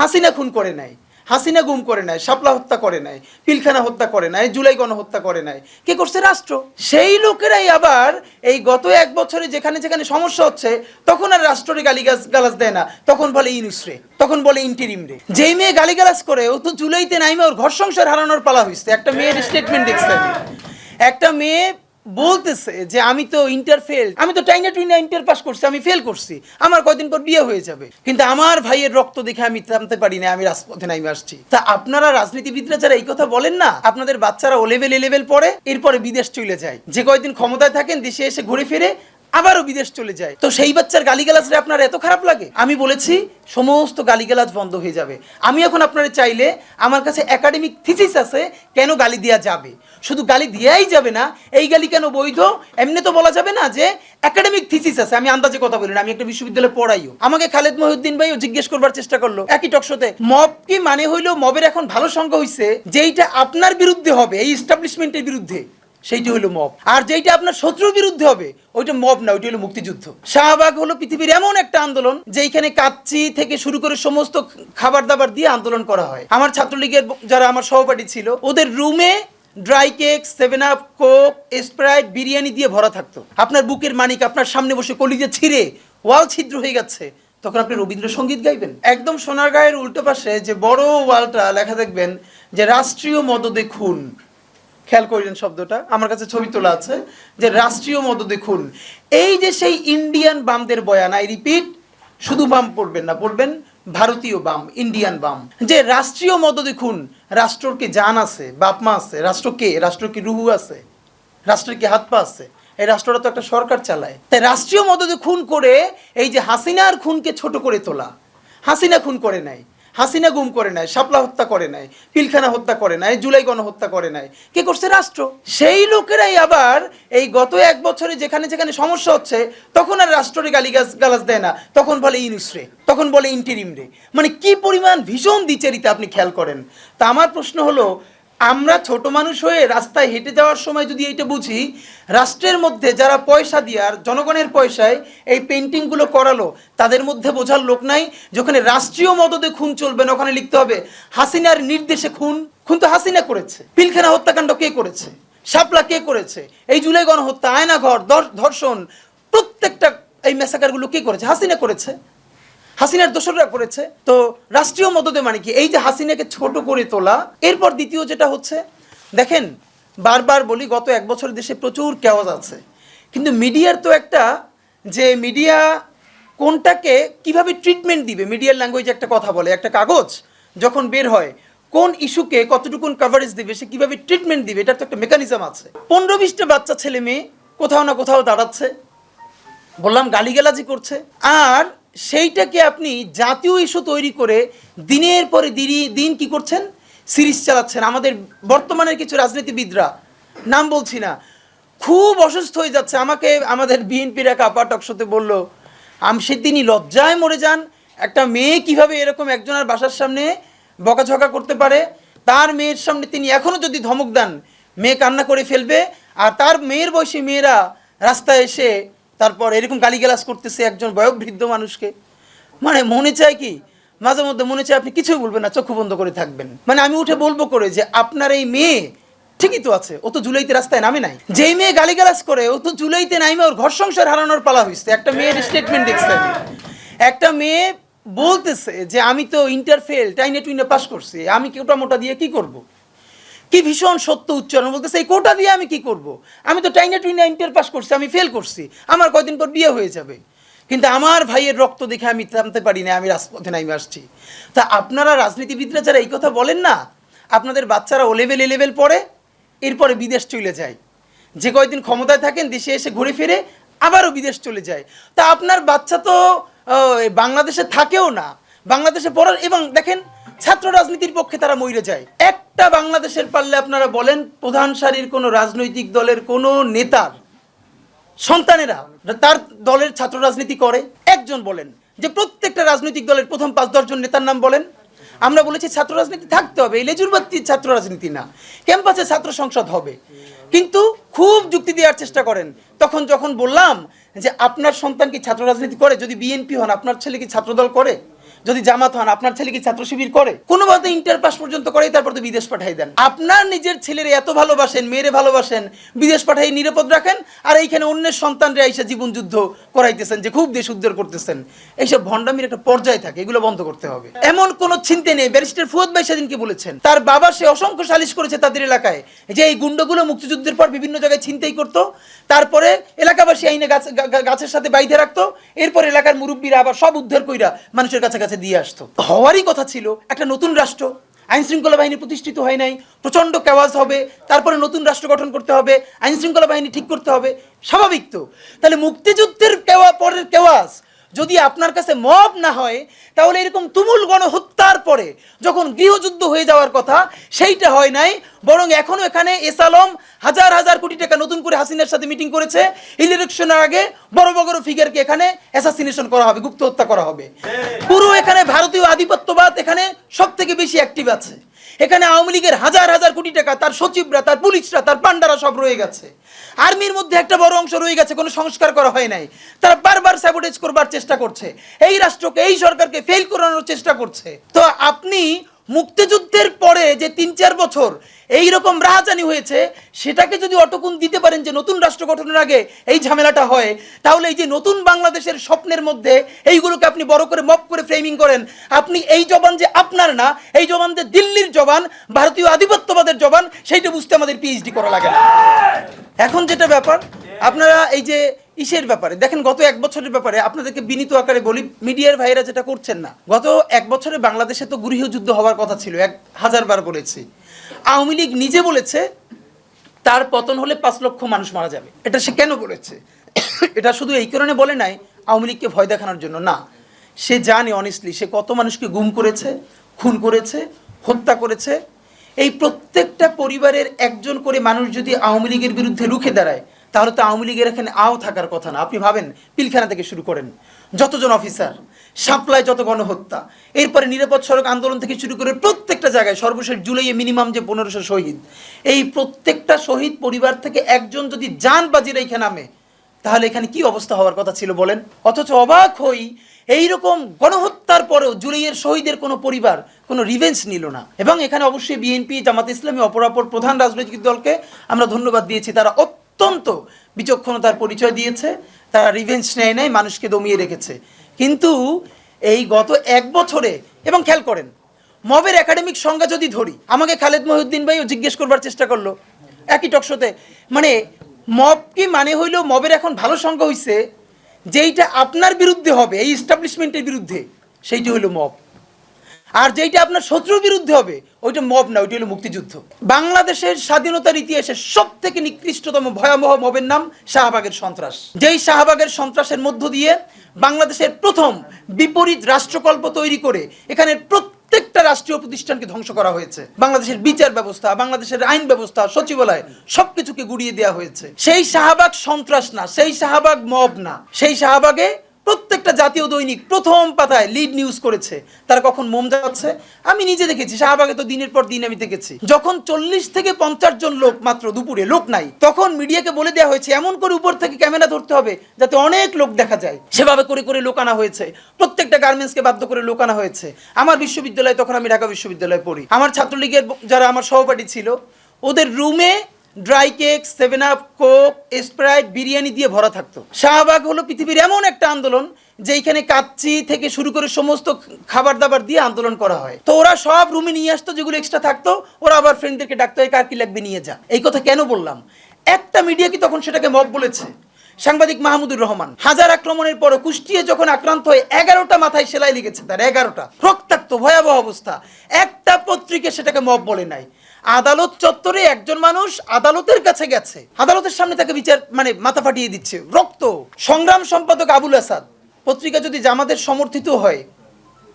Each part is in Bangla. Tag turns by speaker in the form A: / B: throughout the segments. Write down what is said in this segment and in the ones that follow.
A: হাসিনা খুন করে নাই, হাসিনা গুম করে নাই, শাপলা হত্যা করে নাই, পিলখানা হত্যা করে নাই, জুলাই গণহত্যা করে নাই। কে করছে? রাষ্ট্র। সেই লোকেরাই আবার এই গত এক বছরে যেখানে যেখানে সমস্যা হচ্ছে, তখন আর রাষ্ট্রের গালিগাছ গালাজ দেয় না। তখন বলে ইনুসরে তখন বলে ইন্টিরিম রে। যেই মেয়ে গালিগালাজ করে, ও তো জুলাইতে নাইমে ওর ঘর সংসার হারানোর পালা হয়েছে একটা মেয়ের স্টেটমেন্ট দেখছে একটা মেয়ে বলতেছে যে আমি তো ইন্টার ফেল আমি তো টাইনা টুইনা ইন্টার পাস করছি, আমি ফেল করছি, আমার কয়দিন পর বিয়ে হয়ে যাবে। কিন্তু আমার ভাইয়ের রক্ত দেখে আমি থামতে পারি না আমি রাজপথে নাইমে আসছি। তা আপনারা রাজনীতিবিদরা যারা এই কথা বলেন না, আপনাদের বাচ্চারা ও লেভেল এ লেভেল পড়ে, এরপরে বিদেশ চলে যায়। যে কয়দিন ক্ষমতায় থাকেন, দেশে এসে ঘুরে ফিরে আবারও বিদেশ চলে যায়। তো সেই বাচ্চার গালিগালাজরে আপনার এত খারাপ লাগে? আমি বলেছি, সমস্ত গালিগালাজ বন্ধ হয়ে যাবে। আমি এখন আপনারা চাইলে আমার কাছে একাডেমিক থিসিস আছে, কেন গালি দেওয়া যাবে? শুধু গালি দেওয়াই যাবে না, এই গালি কেন বৈধ? এমনি তো বলা যাবে না যে একাডেমিক থিসিস আছে। আমি আন্দাজে কথা বলি না, আমি একটা বিশ্ববিদ্যালয়ে পড়াইও আমাকে খালেদ মহিউদ্দিন ভাইও জিজ্ঞেস করবার চেষ্টা করল, একই টকশোতে মব কি মানে হইল? মবের এখন ভালো সংখ্যা হইছে, যেইটা আপনার বিরুদ্ধে হবে, এই এস্টাবলিশমেন্টের বিরুদ্ধে। সেইটি হলো মব। আর যেইটা আপনার শত্রুর বিরুদ্ধে হবে, ওইটা মব না, ওইটা হলো মুক্তিযুদ্ধ। শাহবাগ হলো পৃথিবীর এমন একটা আন্দোলন, যেইখানে কাচ্চি থেকে শুরু করে সমস্ত খাবার দাবার দিয়ে আন্দোলন করা হয়। আমার ছাত্রলীগের যারা আমার সহপাঠী ছিল, ওদের রুমে dry cake, seven up, Coke, Sprite, biryani দিয়ে ভরা থাকতো। আপনার বুকের মানিক, আপনার সামনে বসে কলিজে ছিঁড়ে ওয়াল ছিদ্র হয়ে গেছে। তখন আপনি রবীন্দ্রসঙ্গীত গাইবেন? একদম সোনারগাঁয়ের উল্টো পাশে যে বড় ওয়ালটা লেখা দেখবেন যে, রাষ্ট্রীয় মদদে খুন। খেয়াল করলেন শব্দটা, আমার কাছে ছবি তোলা আছে, যে রাষ্ট্রীয় মদ দেখুন। এই যে সেই ইন্ডিয়ান বামদের বয়ান আই রিপিট শুধু বাম পড়বেন না, পড়বেন ভারতীয় বাম ইন্ডিয়ান বাম। যে রাষ্ট্রীয় মদ দেখুন, রাষ্ট্রর কি জান আছে, বাপ মা আছে, রাষ্ট্র কে? রাষ্ট্র কি রুহু আছে? রাষ্ট্রের কি হাত পা আছে? এই রাষ্ট্রটা তো একটা সরকার চালায়। তাই রাষ্ট্রীয় মদদে খুন করে এই যে হাসিনার খুনকে ছোট করে তোলা। হাসিনা খুন করে নাই। হাসিনা গুম করে নেয় শাপলা হত্যা করে নাই পিলখানা হত্যা করে নাই, জুলাই গণহত্যা করে নাই। কে করছে? রাষ্ট্র। সেই লোকেরাই আবার এই গত এক বছরে যেখানে যেখানে সমস্যা হচ্ছে, তখন আর রাষ্ট্রের গালিগাছ গালাজ দেয় না। তখন বলে ইনুসরে তখন বলে ইন্টিরিম রে মানে কি পরিমাণ ভীষণ দ্বিচারিতা আপনি খেয়াল করেন। তা আমার প্রশ্ন হলো আমরা ছোট মানুষ হয়ে রাস্তায় হেঁটে যাওয়ার সময় যদি এইটা বুঝি, রাষ্ট্রের মধ্যে যারা পয়সা দিয়ে আর জনগণের পয়সায় এই পেন্টিংগুলো করালো, তাদের মধ্যে বোঝার লোক নাই যেখানে রাষ্ট্রীয় মদদে খুন চলবে না, ওখানে লিখতে হবে, হাসিনার নির্দেশে খুন খুন তো হাসিনা করেছে। পিলখানা হত্যাকাণ্ড কে করেছে? শাপলা কে করেছে? এই জুলাই গণহত্যা, আয়নাঘর ধর- ধর্ষণ, প্রত্যেকটা এই মেসাকারগুলো কে করেছে? হাসিনা করেছে। হাসিনার দোসররা করেছে। তো রাষ্ট্রীয় মদতে মানে কি? এই যে হাসিনাকে ছোট করে তোলা, এরপর দ্বিতীয় যেটা হচ্ছে, দেখেন, বারবার বলি, গত এক বছর দেশে প্রচুর কেওয়াজ আছে। কিন্তু মিডিয়ার তো একটা যে মিডিয়া কোনটাকে কীভাবে ট্রিটমেন্ট দিবে? মিডিয়ার ল্যাঙ্গুয়েজে একটা কথা বলে, একটা কাগজ যখন বের হয়, কোন ইস্যুকে কতটুকুন কভারেজ দিবে, সে কীভাবে ট্রিটমেন্ট দিবে? এটার তো একটা মেকানিজম আছে। পনেরো বিশটা বাচ্চা ছেলে মেয়ে কোথাও না কোথাও দাঁড়াচ্ছে। বললাম, গালিগালাজি করছে। আর সেইটাকে আপনি জাতীয় ইস্যু তৈরি করে দিনের পরে দিনই, দিন কি করছেন? সিরিজ চালাচ্ছেন। আমাদের বর্তমানের কিছু রাজনীতিবিদরা, নাম বলছি না, খুব অসুস্থ হয়ে যাচ্ছে। আমাকে আমাদের বিএনপির এক আপা টকশোতে বলল, আমি, সেদিনই লজ্জায় মরে যান। একটা মেয়ে কীভাবে এরকম একজনের বাসার সামনে বকাঝকা করতে পারে? তার মেয়ের সামনে তিনি এখনও যদি ধমক দেন, মেয়ে কান্না করে ফেলবে। আর তার মেয়ের বয়সী মেয়েরা রাস্তায় এসে তারপর এরকম গালিগালাজ করতেছে একজন বয়োবৃদ্ধ মানুষকে। মানে মনে চায় কি, মাঝে মধ্যে মনে চায় আপনি কিছুই বলবেন না, চক্ষু বন্ধ করে থাকবেন। মানে আমি উঠে বলব করে যে, আপনার এই মেয়ে ঠিকই তো আছে, ও তো জুলাইতে রাস্তায় নামে নাই। যেই মেয়ে গালিগালাজ করে, ও তো জুলাইতে নামে ওর ঘর সংসার হারানোর পালা হয়েছে একটা মেয়ের স্টেটমেন্ট দেখছে একটা মেয়ে বলতেছে যে, আমি তো ইন্টারফেল টাইনে টুইনে পাস করছি, আমি কেউটা মোটা দিয়ে কি করব। কি ভীষণ সত্য উচ্চারণ বলতেছে, এই কোটা দিয়ে আমি কি করব। আমি তো টাইনে টুইনে ইন্টার পাস করছি, আমি ফেল করছি, আমার কয়দিন পর বিয়ে হয়ে যাবে। কিন্তু আমার ভাইয়ের রক্ত দেখে আমি থামতে পারি না, আমি রাজপথে নামে আসছি। তা আপনারা রাজনীতিবিদরা যারা এই কথা বলেন না, আপনাদের বাচ্চারা ও লেভেল এ লেভেল পড়ে, এরপরে বিদেশ চলে যায়। যে কয়দিন ক্ষমতায় থাকেন, দেশে এসে ঘুরে ফিরে আবারও বিদেশ চলে যায়। তা আপনার বাচ্চা তো বাংলাদেশে থাকেও না বাংলাদেশে পড়ার এবং দেখেন, ছাত্র রাজনীতির পক্ষে তারা মরে যায়। একটা বাংলাদেশের পারলে আপনারা বলেন, প্রধান সারির কোনো রাজনৈতিক দলের কোনো নেতার সন্তানেরা তার দলের ছাত্র রাজনীতি করে? একজন বলেন, যে প্রত্যেকটা রাজনৈতিক দলের প্রথম পাঁচ দশজন নেতার নাম বলেন? আমরা বলেছি ছাত্র রাজনীতি থাকতে হবে, এই লেজুরবাত্তির ছাত্র রাজনীতি না। ক্যাম্পাসে ছাত্র সংসদ হবে। কিন্তু খুব যুক্তি দেওয়ার চেষ্টা করেন। তখন যখন বললাম যে আপনার সন্তান কি ছাত্র রাজনীতি করে? যদি বিএনপি হন, আপনার ছেলে কি ছাত্রদল করে? যদি জামাত হন, আপনার ছেলে কি ছাত্র শিবির করে? কোনো মতে ইন্টার পাস পর্যন্ত করে তারপর তো বিদেশ পাঠাই দেন। আপনার নিজের ছেলের এত ভালোবাসেন, মেয়েরে ভালোবাসেন, বিদেশ পাঠাই নিরাপদ রাখেন, আর এইখানে অন্যের সন্তানরা এসে জীবন যুদ্ধ করাইতেছেন, যে খুব দেশ উদ্ধার করতেছেন। এইসব ভণ্ডামির একটা পর্যায়ে থাকে, এগুলো বন্ধ করতে হবে। এমন কোনো চিন্তা নেই, ব্যারিস্টার ফুয়াদ ভাই সেদিনকে বলেছেন, তার বাবা সে অসংখ্য সালিশ করেছে তাদের এলাকায়, যে এই গুন্ডগুলো মুক্তিযুদ্ধের পর বিভিন্ন জায়গায় ছিনতাই করতো, তারপরে এলাকাবাসী আইনে গাছ গাছের সাথে বাইধে রাখতো, এরপর এলাকার মুরব্বীরা আবার সব উদ্ধার কইরা মানুষের কাছে কাছে দিয়ে আসতো। হওয়ারই কথা ছিল, একটা নতুন রাষ্ট্র আইন শৃঙ্খলা বাহিনী প্রতিষ্ঠিত হয় নাই, প্রচণ্ড কেওয়াজ হবে, তারপরে নতুন রাষ্ট্র গঠন করতে হবে আইন শৃঙ্খলা বাহিনী ঠিক করতে হবে, স্বাভাবিক তো। তাহলে মুক্তিযুদ্ধের কেওয়া পরের কেওয়াজ যদি আপনার কাছে মব না হয়, তাহলে এরকম তুমুল গণহত্যার পরে যখন গৃহযুদ্ধ হয়ে যাওয়ার কথা, সেইটা হয় নাই। বরং এখনও এখানে এস আলম হাজার হাজার কোটি টাকা নতুন করে হাসিনার সাথে মিটিং করেছে। ইলেকশনের আগে বড় বড় ফিগারকে এখানে অ্যাসাসিনেশন করা হবে গুপ্ত হত্যা করা হবে। পুরো এখানে ভারতীয় আধিপত্যবাদ এখানে সব থেকে বেশি অ্যাক্টিভ আছে। এখানে আওয়ামী লীগের হাজার হাজার কোটি টাকা, তার সচিবরা, তার পুলিশরা, তার পান্ডারা সব রয়ে গেছে। আর্মির মধ্যে একটা বড় অংশ রয়ে গেছে, কোনো সংস্কার করা হয় নাই। তারা বারবার স্যাবোটেজ করবার চেষ্টা করছে। এই রাষ্ট্রকে, এই সরকারকে ফেল করানোর চেষ্টা করছে। তো আপনি মুক্তিযুদ্ধের পরে যে তিন চার বছর এই রকম রাহাজানি হয়েছে, সেটাকে যদি অটকুন দিতে পারেন যে নতুন রাষ্ট্র গঠনের আগে এই ঝামেলাটা হয়, তাহলে এই যে নতুন বাংলাদেশের স্বপ্নের মধ্যে এইগুলোকে আপনি বড় করে মপ করে ফ্রেমিং করেন। আপনি এই জবান যে আপনার না, এই জবান যে দিল্লির জবান, ভারতীয় আধিপত্যবাদের জবান, সেইটা বুঝতে আমাদের পিএইচডি করা লাগে না। এখন যেটা ব্যাপার, আপনারা এই যে ইসের ব্যাপারে? দেখেন, গত এক বছরের ব্যাপারে আপনাদেরকে বিনীত আকারে বলি, মিডিয়ার ভাইরা যেটা করছেন না, গত এক বছরে বাংলাদেশে তো গৃহযুদ্ধ হওয়ার কথা ছিল, এক হাজার বার বলেছি। আওয়ামী লীগ নিজে বলেছে, তার পতন হলে পাঁচ লক্ষ মানুষ মারা যাবে। এটা সে কেন বলেছে এটা শুধু এই কারণে বলে নাই, আওয়ামী লীগকে ভয় দেখানোর জন্য। না, সে জানে অনেস্টলি সে কত মানুষকে গুম করেছে, খুন করেছে, হত্যা করেছে। এই প্রত্যেকটা পরিবারের একজন করে মানুষ যদি আওয়ামী লীগের বিরুদ্ধে রুখে দাঁড়ায় তাহলে তো আওয়ামী লীগের এখানে আও থাকার কথা না। আপনি ভাবেন, পিলখানা থেকে শুরু করেন। যতজন অফিসার সাপ্লাই যত গণহত্যা, এরপরে নিরাপদ সড়ক আন্দোলন থেকে শুরু করে প্রত্যেকটা জায়গায় সর্বশেষ জুলাইয়ে মিনিমাম যে পনেরোশো শহীদ, এই প্রত্যেকটা শহীদ পরিবার থেকে একজন যদি যান বাজির এইখানে নামে, তাহলে এখানে কি অবস্থা হওয়ার কথা ছিল বলেন? অথচ অবাক হই, এইরকম গণহত্যার পরেও জুলাইয়ের শহীদের কোনো পরিবার কোনো রিভেঞ্জ নিল না। এবং এখানে অবশ্যই বিএনপি জামাত ইসলামী অপরাপর প্রধান রাজনৈতিক দলকে আমরা ধন্যবাদ দিয়েছি। তারা অত্যন্ত বিচক্ষণতার পরিচয় দিয়েছে, তারা রিভেঞ্জ নেয় নাই, মানুষকে দমিয়ে রেখেছে। কিন্তু এই গত এক বছরে, এবং খেয়াল করেন, মবের একাডেমিক সংজ্ঞা যদি ধরি, আমাকে খালেদ মহিউদ্দিন ভাইও জিজ্ঞেস করবার চেষ্টা করল, একই টকশোতে মানে মব কি মানে হইল মবের এখন ভালো সংজ্ঞা হইছে, যেইটা আপনার বিরুদ্ধে হবে, এই এস্টাবলিশমেন্টের বিরুদ্ধে, সেইটি হইল মব। আর যেইটা আপনার শত্রুর বিরুদ্ধে হবে, ওইটা মব না, ওইটা হলো মুক্তিযুদ্ধ। বাংলাদেশের স্বাধীনতার ইতিহাসে সব থেকে নিকৃষ্টতম ভয়াবহ মবের নাম শাহবাগের সন্ত্রাস। যেই শাহবাগের সন্ত্রাসের মধ্য দিয়ে বাংলাদেশের প্রথম বিপরীত রাষ্ট্রকল্প তৈরি করে এখানে প্রত্যেকটা রাষ্ট্রীয় প্রতিষ্ঠানকে ধ্বংস করা হয়েছে। বাংলাদেশের বিচার ব্যবস্থা, বাংলাদেশের আইন ব্যবস্থা, সচিবালয় সবকিছুকে গুড়িয়ে দেওয়া হয়েছে। সেই শাহবাগ সন্ত্রাস না, সেই শাহবাগ মব না, সেই শাহবাগে প্রত্যেকটা জাতীয় দৈনিক প্রথম পাতায় লিড নিউজ করেছে। তারা কখন মোম যাচ্ছে? আমি নিজে দেখেছি, শাহবাগে তো দিনের পর দিন আমি দেখেছি। যখন চল্লিশ থেকে পঞ্চাশ জন লোক মাত্র দুপুরে, লোক নাই, তখন মিডিয়াকে বলে দেওয়া হয়েছে, এমন করে উপর থেকে ক্যামেরা ধরতে হবে যাতে অনেক লোক দেখা যায়। সেভাবে করে করে লোক আনা হয়েছে। প্রত্যেকটা গার্মেন্টসকে বাধ্য করে লোক আনা হয়েছে। আমার বিশ্ববিদ্যালয়ে, তখন আমি ঢাকা বিশ্ববিদ্যালয়ে পড়ি। আমার ছাত্রলীগের যারা আমার সহপাঠী ছিল, ওদের রুমে dry cake seven up Coke Sprite biryani দিয়ে ভরা থাকতো। শাহবাগ হলো পৃথিবীর এমন একটা আন্দোলন, যেইখানে কাচ্চি থেকে শুরু করে সমস্ত খাবার দাবার দিয়ে আন্দোলন করা হয়। তো ওরা সব রুমে নিয়ে আসতো, যেগুলো এক্সট্রা থাকতো, ওরা আবার ফ্রেন্ডদেরকে ডাকতো কার কি লাগবে, নিয়ে যা। এই কথা কেন বললাম? একটা মিডিয়া কি তখন সেটাকে মব বলেছে? সাংবাদিক মাহমুদুর রহমান, হাজার আক্রমণের পর কুষ্টিয়ে যখন আক্রান্ত হয়ে এগারোটা মাথায় সেলাই লেগেছে তার, এগারোটা। রক্তাক্ত ভয়াবহ অবস্থা। একটা পত্রিকা সেটাকে মব বলে নাই। আদালত চত্বরে একজন মানুষ আদালতের কাছে গেছে। আদালতের সামনে তাকে বিচার মানে মাথা ফাটিয়ে দিচ্ছে। রক্ত। সংগ্রাম সম্পাদক আবুল আসাদ পত্রিকা যদি জামাতের সমর্থিত হয়,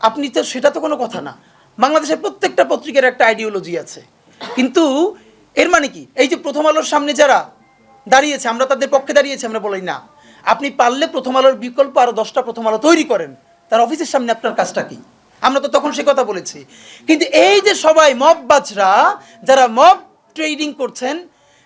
A: আপনি তো সেটা তো কোনো কথা না। বাংলাদেশের প্রত্যেকটা পত্রিকার একটা আইডিওলজি আছে। কিন্তু এর মানে কি? এই যে প্রথম আলোর সামনে যারা দাঁড়িয়েছে, আমরা তাদের পক্ষে দাঁড়িয়েছি, আমরা বলি না। আপনি পারলে প্রথম আলোর বিকল্প আরও দশটা প্রথম আলো তৈরি করেন। তার অফিসের সামনে আপনার কাজটা কি? আমরা তো তখন সে কথা বলেছি। কিন্তু এই যে সবাই মব বাজরা যারা মব ট্রেডিং করছেন,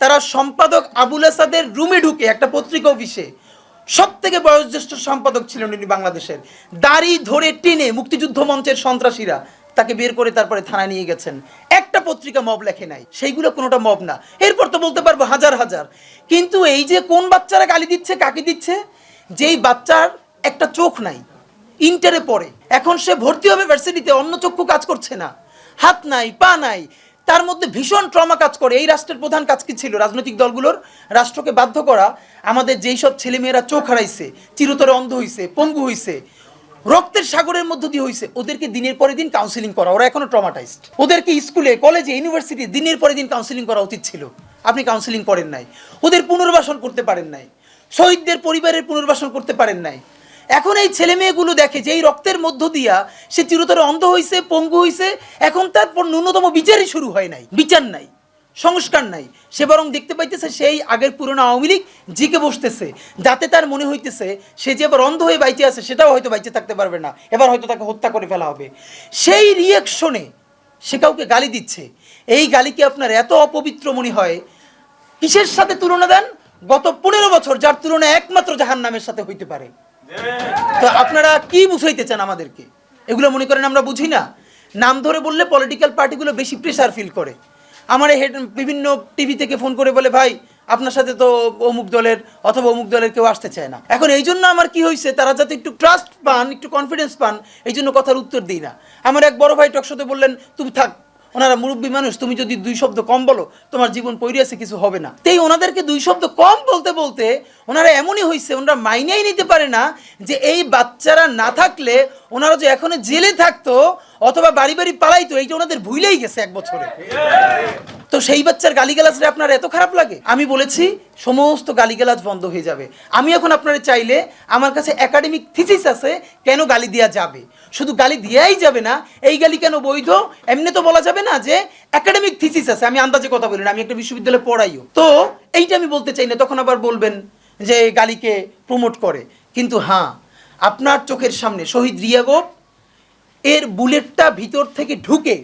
A: তারা সম্পাদক আবুল আসাদের রুমে ঢুকে একটা পত্রিকা অফিসে সব থেকে বয়োজ্যেষ্ঠ সম্পাদক ছিলেন উনি বাংলাদেশের। দাড়ি ধরে টেনে মুক্তিযুদ্ধ মঞ্চের সন্ত্রাসীরা তাকে বের করে তারপরে থানায় নিয়ে গেছেন। একটা পত্রিকা মব লেখে নাই। সেইগুলো কোনোটা মব না। এরপর তো বলতে পারব হাজার হাজার। কিন্তু এই যে কোন বাচ্চারা গালি দিচ্ছে, কাকে দিচ্ছে, যেই বাচ্চার একটা চোখ নাই। ইন্টারে পড়ে। এখন সে ভর্তি হবে ভার্সিটিতে অন্য চক্ষু কাজ করছে না। হাত নাই, পা নাই। তার মধ্যে ভীষণ ট্রমা কাজ করে। এই রাষ্ট্রের প্রধান কাজ কি ছিল? রাজনৈতিক দলগুলোর রাষ্ট্রকে বাধ্য করা। আমাদের যেই সব ছেলেমেয়েরা চোখ হারাইছে, চিরতরে অন্ধ হইছে, পঙ্গু হইছে, রক্তের সাগরের মধ্য দিয়ে হইছে, ওদেরকে দিনের পরে দিন কাউন্সিলিং করা। ওরা এখনও ট্রমাটাইজড ওদেরকে স্কুলে, কলেজে ইউনিভার্সিটি দিনের পরে দিন কাউন্সিলিং করা উচিত ছিল। আপনি কাউন্সিলিং করেন নাই। ওদের পুনর্বাসন করতে পারেন নাই। শহীদদের পরিবারের পুনর্বাসন করতে পারেন নাই। এখন এই ছেলে মেয়েগুলো দেখে যে এই রক্তের মধ্য দিয়া সে চিরতরে অন্ধ হইছে, পঙ্গু হইছে, এখন তারপর ন্যূনতম বিচারই শুরু হয় নাই, বিচার নাই, সংস্কার নাই। সে বরং দেখতে পাইতেছে সেই আগের পুরনো আওয়ামী লীগ জিকে বসতেছে, যাতে তার মনে হইতেছে সে যে এবার অন্ধ হয়ে বাইচে আছে, সেটাও হয়তো বাইচে থাকতে পারবে না, এবার হয়তো তাকে হত্যা করে ফেলা হবে। সেই রিয়াকশনে সে কাউকে গালি দিচ্ছে। এই গালিকে আপনার এত অপবিত্র মনে হয়, কিসের সাথে তুলনা দেন? গত পনেরো বছর, যার তুলনা একমাত্র জাহান নামের সাথে হইতে পারে। তো আপনারা কি বুঝাইতে চান আমাদেরকে? এগুলো মনে করেন আমরা বুঝি না। নাম ধরে বললে পলিটিক্যাল পার্টিগুলো বেশি প্রেশার ফিল করে। আমার হেড বিভিন্ন টিভি থেকে ফোন করে বলে, ভাই, আপনার সাথে তো অমুক দলের অথবা অমুক দলের কেউ আসতে চায় না। এখন এই জন্য আমার কি হয়েছে, তারা যাতে একটু ট্রাস্ট পান, একটু কনফিডেন্স পান, এই জন্য কথার উত্তর দিই না। আমার এক বড় ভাই টকশোতে বললেন, তুমি থাক ওনারা মুরব্বী মানুষ, তুমি যদি দুই শব্দ কম বলো, তোমার জীবন পরিয়াছে কিছু হবে না। তাই ওনাদেরকে দুই শব্দ কম বলতে বলতে ওনারা এমনই হয়েছে ওনারা মাইনেই নিতে পারে না যে এই বাচ্চারা না থাকলে ওনারা যে এখনও জেলে থাকতো অথবা বাড়ি বাড়ি পালাইতো এইটা ওনাদের ভুলেই গেছে এক বছরে। তো সেই বাচ্চার গালিগালাজরে আপনার এত খারাপ লাগে? আমি বলেছি, সমস্ত গালিগালাজ বন্ধ হয়ে যাবে। আমি এখন আপনারা চাইলে আমার কাছে একাডেমিক থিসিস আছে, কেন গালি দেওয়া যাবে? শুধু গালি দেওয়াই যাবে না, এই গালি কেন বৈধ? এমনি তো বলা যাবে না যে একাডেমিক থিসিস আছে। আমি আন্দাজে কথা বলি না, আমি একটা বিশ্ববিদ্যালয়ে পড়াইও। তো এইটা আমি বলতে চাই না, তখন আবার বলবেন যে গালিকে প্রমোট করে। কিন্তু হ্যাঁ আপনার চোখের সামনে শহীদ রিয়াগো এর বুলেটটা ভিতর থেকে ঢুকে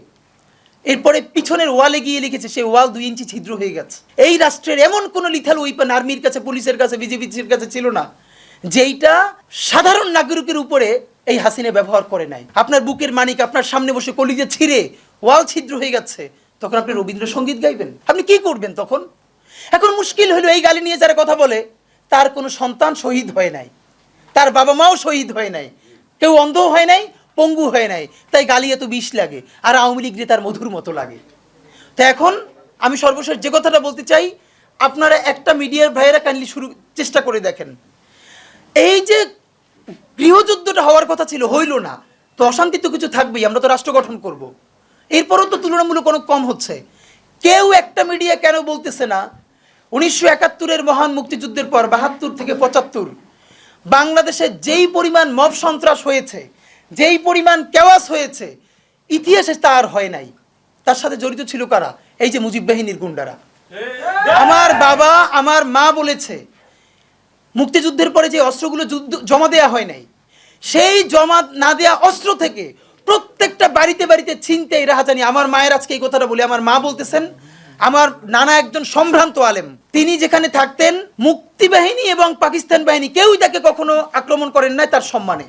A: এরপরে পিছনের ওয়ালে গিয়ে লিখেছে সেই ওয়াল দুই ইঞ্চি ছিদ্র হয়ে গেছে। এই রাষ্ট্রের এমন কোনো লিথাল ওয়েপন আর্মির কাছে, পুলিশের কাছে বিজেপির কাছে ছিল না, যেইটা সাধারণ নাগরিকের উপরে এই হাসিনে ব্যবহার করে নাই। আপনার বুকের মানিক, আপনার সামনে বসে কলিজে ছিঁড়ে ওয়াল ছিদ্র হয়ে গেছে, তখন আপনি রবীন্দ্রসঙ্গীত গাইবেন? আপনি কি করবেন তখন? এখন মুশকিল হলো এই গালি নিয়ে যারা কথা বলে, তার কোনো সন্তান শহীদ হয় নাই, তার বাবা মাও শহীদ হয় নাই, কেউ অন্ধ হয় নাই পঙ্গু হয় নাই, তাই গালি এত বিষ লাগে, আর আওয়ামী লীগ তার মধুর মতো লাগে। তো এখন আমি সর্বশেষ যে কথাটা বলতে চাই, আপনারা একটা মিডিয়ার ভাইয়েরা কাইন্ডলি শুরু, চেষ্টা করে দেখেন। এই যে গৃহযুদ্ধটা হওয়ার কথা ছিল, হইল না। তো অশান্তি তো কিছু থাকবেই, আমরা তো রাষ্ট্র গঠন করব। এরপরও তো তুলনামূলক অনেক কম হচ্ছে। কেউ একটা মিডিয়া কেন বলতেছে না, উনিশশো একাত্তরের মহান মুক্তিযুদ্ধের পর বাহাত্তর থেকে পঁচাত্তর, বাংলাদেশে যেই পরিমাণ মব সন্ত্রাস হয়েছে যেই পরিমাণ কেওয়াস হয়েছে, ইতিহাসে তা আর হয় নাই। তার সাথে জড়িত ছিল কারা? এই যে মুজিব বাহিনীর গুন্ডারা। আমার বাবা, আমার মা বলেছে, মুক্তিযুদ্ধের পরে যে অস্ত্রগুলো যুদ্ধ, জমা দেওয়া হয় নাই, সেই জমা না দেওয়া অস্ত্র থেকে প্রত্যেকটা বাড়িতে বাড়িতে ছিনতে রাহাজানি, আমার মায়ের আজকে এই কথাটা বলি, আমার মা বলতেছেন, আমার নানা একজন সম্ভ্রান্ত আলেম, তিনি যেখানে থাকতেন, মুক্তি বাহিনী এবং পাকিস্তান বাহিনী কেউই তাকে কখনো আক্রমণ করেন নাই তার সম্মানে।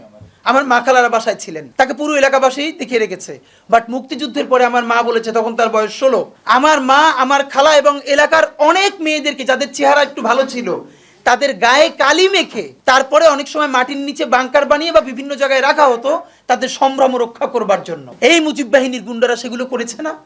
A: আমার মা খালারা বাসায় ছিলেন। তাকে পুরো এলাকাবাসী দেখিয়ে রেখেছে। বাট মুক্তিযুদ্ধের পরে আমার মা বলেছে, তখন তার বয়স ষোলো। আমার মা, আমার খালা এবং এলাকার অনেক মেয়েদেরকে, যাদের চেহারা একটু ভালো ছিল, তাদের গায়ে কালি মেখে তারপরে অনেক সময় মাটির নিচে বাংকার বানিয়ে বা বিভিন্ন জায়গায় রাখা হতো, তাদের সম্ভ্রম রক্ষা করবার জন্য। এই মুজিব বাহিনীর গুন্ডারা সেগুলো করেছে না?